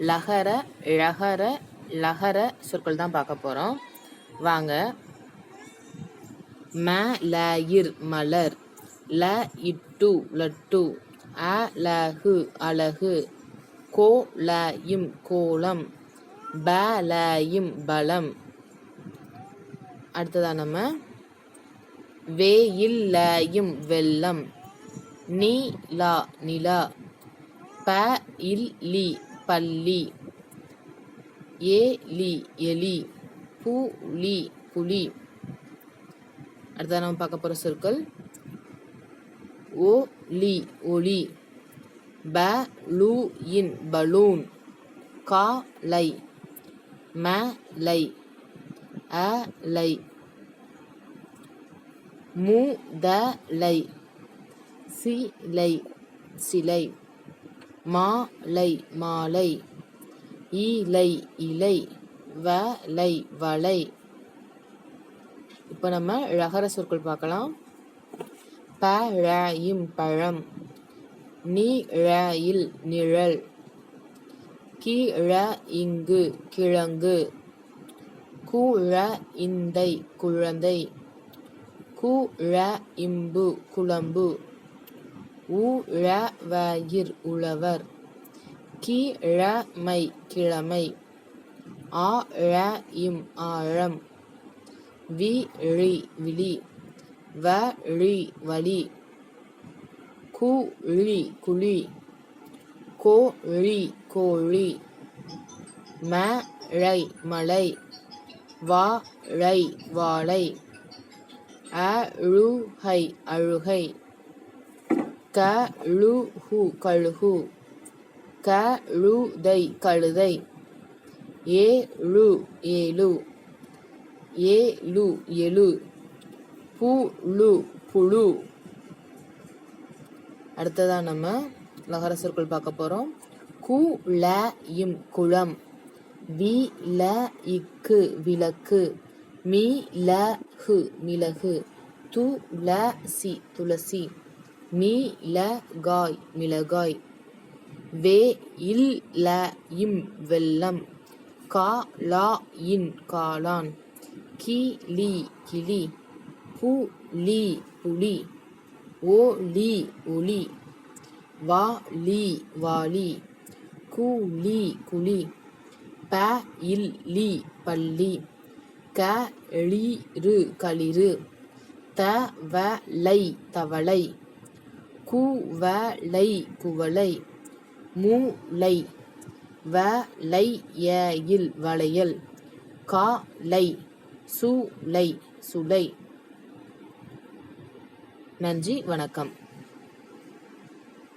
லகர ழகர லகர சொற்கள் தான் பார்க்க போகிறோம் வாங்க. ம ல இர் மலர். ல இட்டு லட்டு. அ லகு அழகு. கோ ல இம் கோலம். ப ல இம் பலம். அடுத்ததாக நம்ம. வே இல் ல இம் வெள்ளம். நீ லா நிலா. ப இல் லி. பள்ளி ஏ எலி புலி புலி. அடுத்ததாக நம்ம பார்க்க போகிற சொற்கள். ஓ லி ஒளி ப லூ இன் பலூன். கா லை. ம லை. அ லை. லை மாலை மாலை. ஈலை இலை வலை வலை. இப்போ நம்ம ழகர சொற்கள் பார்க்கலாம். ப ழயும் பழம் நீ ழயில் நிழல் கி இங்கு கிழங்கு கு இந்தை குழந்தை கு இம்பு குழம்பு. உழவயிர் உழவர். கிழமை கிழமை. ஆழ இம் ஆழம். விழி விழி. வழி வழி. குழி குழி. கோழி கோழி. மழை மலை வாழை வாழை. அழுகை அழுகை. கழுகு கழுகு கழுதை. கழுதை ஏழு. ஏழு ஏழு. எழு புழு புழு. அடுத்ததான் நம்ம லகர சொற்கள் பார்க்க போகிறோம் கு ல இம் குளம். வி ல இக்கு விளக்கு. மீ ல ஹு மிளகு. து ல சி துளசி. மிளகாய் மிளகாய். வே இல் ல இம் வெள்ளம். கா லா இன் காளான். கி லி கிளி. பு லி புலி. ஓ லி ஒலி. வா லி வாலி. கு லி குலி. ப இல் லி பள்ளி க லி ரு களிறு. த வ லை தவளை. குவளை குவளை மூளை வலை இல் வளையல் காலை சுலை சுலை நன்றி வணக்கம்.